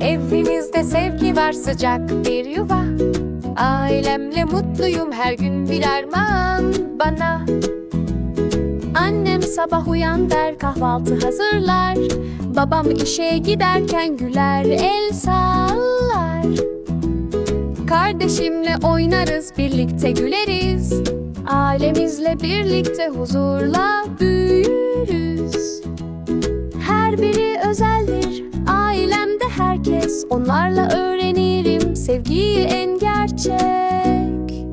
Evimizde sevgi var sıcak bir yuva. Ailemle mutluyum her gün bir armağan bana. Annem sabah uyan der kahvaltı hazırlar. Babam işe giderken güler el sallar. Kardeşimle oynarız birlikte güleriz Ailemizle birlikte huzurla büyürüz. Her biri özeldir ailemde herkes. Onlarla öğrenirim sevgiyi en gerçek.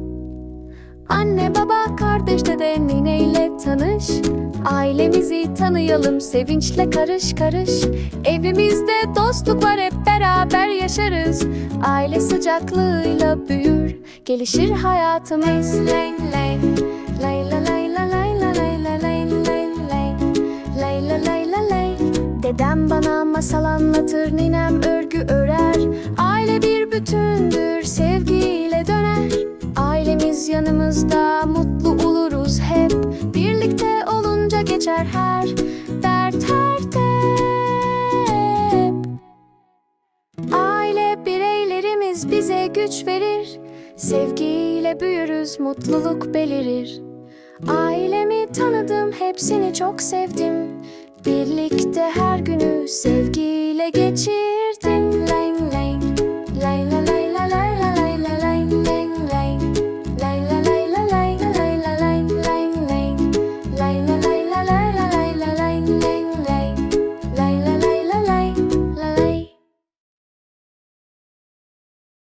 Anne baba kardeş dede nineyle tanış. Ailemizi tanıyalım sevinçle karış karış. Evimizde dostluk var hep beraber yaşarız. Aile sıcaklığıyla büyür gelişir hayatımız. Lay lay. Lay la lay la lay la lay la lay lay lay. Lay la lay la lay. Dedem bana masal anlatır ninem örgü örer. Aile bir bütündür sevgiyle döner. Ailemiz yanımızda mutlu oluruz hep. Birlikte olunca geçer her dert her tep. Aile bireylerimiz bize güç verir Sevgiyle büyürüz mutluluk belirir. Ailemi tanıdım hepsini çok sevdim. Birlikte her günü sevgiyle geçir